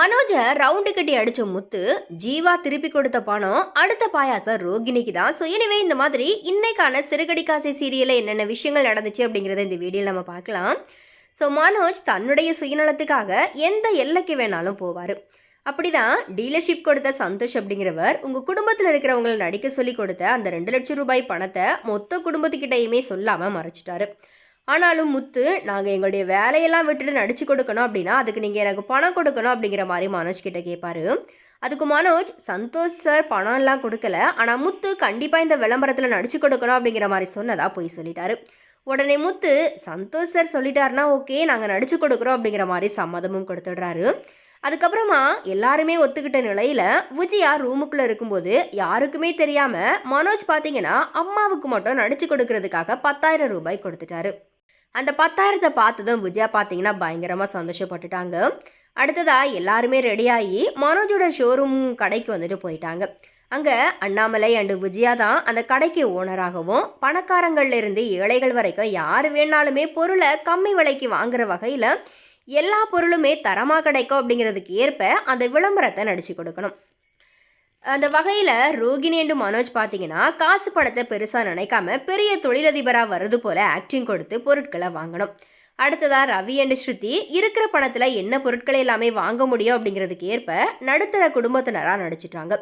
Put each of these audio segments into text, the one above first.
மனோஜை round கட்டி அடிச்ச முத்து ஜீவா திருப்பி கொடுத்த பணம் அடுத்த பாயாசம் ரோகிணிக்கு தான். ஸோ எனவே இந்த மாதிரி இன்னைக்கான சிறுகடி காசை சீரியலில் என்னென்ன விஷயங்கள் நடந்துச்சு அப்படிங்கிறத இந்த வீடியோவில் நம்ம பார்க்கலாம். ஸோ மனோஜ் தன்னுடைய சுயநலத்துக்காக எந்த எல்லைக்கு வேணாலும் போவார். அப்படிதான் டீலர்ஷிப் கொடுத்த சந்தோஷ் அப்படிங்கிறவர் உங்கள் குடும்பத்தில் இருக்கிறவங்களை நடிக்க சொல்லி கொடுத்த அந்த ரெண்டு லட்சம் ரூபாய் பணத்தை மொத்த குடும்பத்துக்கிட்டையுமே சொல்லாமல் மறைச்சிட்டாரு. ஆனாலும் முத்து நாங்கள் எங்களுடைய வேலையெல்லாம் விட்டுட்டு நடிச்சு கொடுக்கணும் அப்படின்னா அதுக்கு நீங்கள் எனக்கு பணம் கொடுக்கணும் அப்படிங்கிற மாதிரி மனோஜ் கிட்ட கேட்பாரு அதுக்கு மனோஜ் சந்தோஷ் சார் பணம் எல்லாம் கொடுக்கல. ஆனால் முத்து கண்டிப்பாக இந்த விளம்பரத்தில் நடிச்சு கொடுக்கணும் அப்படிங்கிற மாதிரி சொன்னதா போய் சொல்லிட்டாரு. உடனே முத்து சந்தோஷ் சார் சொல்லிட்டாருன்னா ஓகே நாங்கள் நடிச்சு கொடுக்குறோம் அப்படிங்கிற மாதிரி சம்மதமும் கொடுத்துடுறாரு. அதுக்கப்புறமா எல்லாருமே ஒத்துக்கிட்ட நிலையில் விஜயா ரூமுக்குள்ளே இருக்கும்போது யாருக்குமே தெரியாமல் மனோஜ் பார்த்தீங்கன்னா அம்மாவுக்கு மட்டும் நடிச்சு கொடுக்கறதுக்காக பத்தாயிரம் ரூபாய் கொடுத்துட்டாரு. அந்த பத்தாயிரத்தை பார்த்ததும் விஜயா பார்த்தீங்கன்னா பயங்கரமாக சந்தோஷப்பட்டுட்டாங்க. அடுத்ததாக எல்லாருமே ரெடியாகி மனோஜோட ஷோரூம் கடைக்கு வந்துட்டு போயிட்டாங்க. அங்கே அண்ணாமலை அண்டு விஜயா தான் அந்த கடைக்கு ஓனராகவும் பணக்காரங்கள்லேருந்து ஏழைகள் வரைக்கும் யார் வேணாலுமே பொருளை கம்மி விலைக்கு வாங்குற வகையில் எல்லா பொருளுமே தரமாக கிடைக்கும் அப்படிங்கிறதுக்கு ஏற்ப அந்த விளம்பரத்தை நடிச்சு கொடுக்கணும். அந்த வகையில் ரோகிணி அண்டு மனோஜ் பார்த்தீங்கன்னா காசு படத்தை பெருசாக நினைக்காம பெரிய தொழிலதிபராக வர்றது போல ஆக்டிங் கொடுத்து பொருட்களை வாங்கணும். அடுத்ததாக ரவி அண்டு ஸ்ருதி இருக்கிற பணத்தில் என்ன பொருட்களை எல்லாமே வாங்க முடியும் அப்படிங்கிறதுக்கு ஏற்ப நடுத்தர குடும்பத்தினராக நடிச்சிட்டாங்க.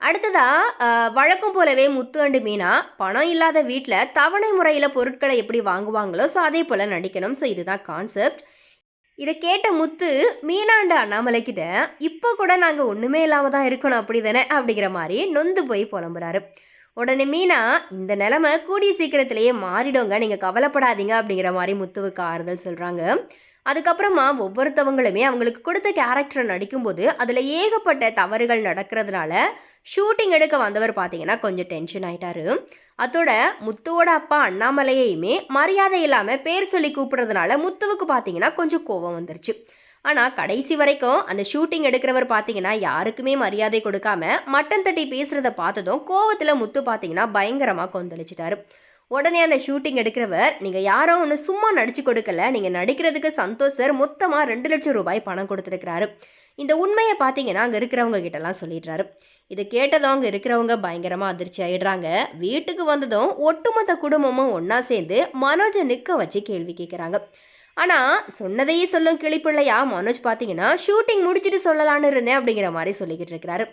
அடுத்ததாக வழக்கம் போலவே முத்து அண்டு மீனா பணம் இல்லாத வீட்டில் தவணை முறையில் பொருட்களை எப்படி வாங்குவாங்களோ ஸோ அதே போல் நடிக்கணும். ஸோ இதுதான் கான்செப்ட் இதை கேட்ட முத்து மீனாண்டு அண்ணாமலை கிட்ட இப்போ கூட நாங்கள் ஒன்றுமே இல்லாமல் தான் இருக்கணும் அப்படி தானே அப்படிங்கிற மாதிரி நொந்து போய் புலம்புறாரு. உடனே மீனா இந்த நிலமை கூடிய சீக்கிரத்திலேயே மாறிடுங்க. நீங்கள் கவலைப்படாதீங்க. அப்படிங்கிற மாதிரி முத்துவுக்கு ஆறுதல் சொல்கிறாங்க அதுக்கப்புறமா ஒவ்வொருத்தவங்களுமே அவங்களுக்கு கொடுத்த கேரக்டரை நடிக்கும்போது அதில் ஏகப்பட்ட தவறுகள் நடக்கிறதுனால ஷூட்டிங் எடுக்க வந்தவர் பார்த்தீங்கன்னா கொஞ்சம் டென்ஷன் ஆயிட்டாரு. அதோட முத்துவோட அப்பா அண்ணாமலையுமே மரியாதை இல்லாமல் பேர் சொல்லி கூப்பிடுறதுனால முத்துவுக்கு பார்த்தீங்கன்னா கொஞ்சம் கோபம் வந்துருச்சு. ஆனால் கடைசி வரைக்கும் அந்த ஷூட்டிங் எடுக்கிறவர் பார்த்தீங்கன்னா யாருக்குமே மரியாதை கொடுக்காம மட்டன் தட்டி பேசுகிறத பார்த்ததும் கோவத்தில் முத்து பார்த்தீங்கன்னா பயங்கரமாக கொந்தளிச்சிட்டாரு. உடனே அந்த ஷூட்டிங் எடுக்கிறவர் நீங்கள் யாரோ ஒன்று சும்மா நடிச்சு கொடுக்கல நீங்கள் நடிக்கிறதுக்கு சந்தோஷ் சார் மொத்தமாக ரெண்டு லட்சம் ரூபாய் பணம் கொடுத்துருக்கிறாரு. இந்த உண்மையை பார்த்தீங்கன்னா அங்கே இருக்கிறவங்க கிட்டலாம் சொல்லிடுறாரு. இதை கேட்டதும் அங்கே இருக்கிறவங்க பயங்கரமாக அதிர்ச்சி ஆயிடுறாங்க. வீட்டுக்கு வந்ததும் ஒட்டுமொத்த குடும்பமும் ஒன்றா சேர்ந்து மனோஜை நிற்க வச்சு கேள்வி கேட்குறாங்க ஆனால் சொன்னதையே சொல்லும் கிளிப்பிள்ளையா மனோஜ் பார்த்தீங்கன்னா ஷூட்டிங் முடிச்சுட்டு சொல்லலான்னு இருந்தேன் அப்படிங்கிற மாதிரி சொல்லிக்கிட்டு இருக்கிறாரு.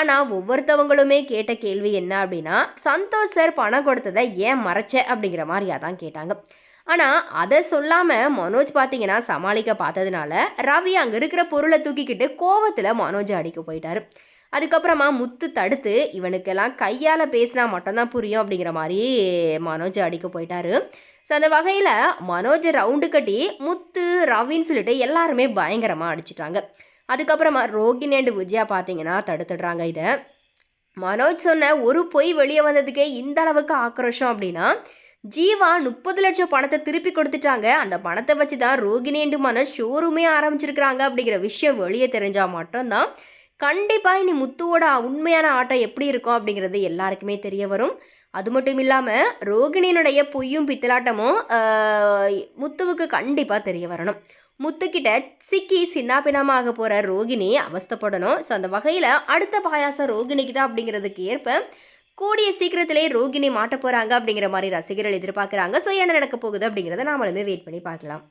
ஆனால் ஒவ்வொருத்தவங்களுமே கேட்ட கேள்வி என்ன அப்படின்னா சந்தோஷ் சார் பணம் கொடுத்ததை ஏன் மறைச்ச? அப்படிங்கிற மாதிரியாக தான் கேட்டாங்க. ஆனால் அதை சொல்லாமல் மனோஜ் பார்த்தீங்கன்னா சமாளிக்க பார்த்ததுனால ரவி அங்கே இருக்கிற பொருளை தூக்கிக்கிட்டு கோவத்தில் மனோஜ் அடிக்க போயிட்டார். அதுக்கப்புறமா முத்து தடுத்து இவனுக்கெல்லாம் கையால் பேசினா மட்டும்தான் புரியும் அப்படிங்கிற மாதிரி மனோஜ் அடிக்க போயிட்டாரு. ஸோ அந்த வகையில் மனோஜ் ரவுண்டு கட்டி முத்து ரவின்னு சொல்லிட்டு எல்லாருமே பயங்கரமாக அடிச்சிட்டாங்க. அதுக்கப்புறமா ரோகிணி அண்டு விஜயா பார்த்தீங்கன்னா தடுத்துடுறாங்க இதை. மனோஜ் சொன்ன ஒரு பொய் வெளியே வந்ததுக்கே இந்த அளவுக்கு ஆக்ரோஷம் அப்படின்னா ஜீவா முப்பது லட்சம் பணத்தை திருப்பி கொடுத்துட்டாங்க. அந்த பணத்தை வச்சு தான் ரோகிணி அண்டு மனோஜ் ஷோரூமே ஆரம்பிச்சிருக்கிறாங்க அப்படிங்கிற விஷயம் வெளியே தெரிஞ்சால் மட்டும்தான். கண்டிப்பாக இனி முத்துவோட உண்மையான ஆட்டம் எப்படி இருக்கும் அப்படிங்கிறது எல்லாருக்குமே தெரிய வரும். அது மட்டும் இல்லாமல் ரோகிணியினுடைய பொய்யும் பித்தலாட்டமும் முத்துவுக்கு கண்டிப்பாக தெரிய வரணும். முத்துக்கிட்ட சிக்கி சின்னாபினமாக போகிற ரோகிணி அவஸ்தப்படணும். ஸோ அந்த வகையில் அடுத்த பாயாசம் ரோகிணிக்கு தான் அப்படிங்கிறதுக்கு ஏற்ப கூடிய சீக்கிரத்திலே ரோகிணி மாட்ட போகிறாங்க அப்படிங்கிற மாதிரி ரசிகர்கள் எதிர்பார்க்குறாங்க. ஸோ என்ன நடக்க போகுது அப்படிங்கிறத நாமளுமே வெயிட் பண்ணி பார்க்கலாம்.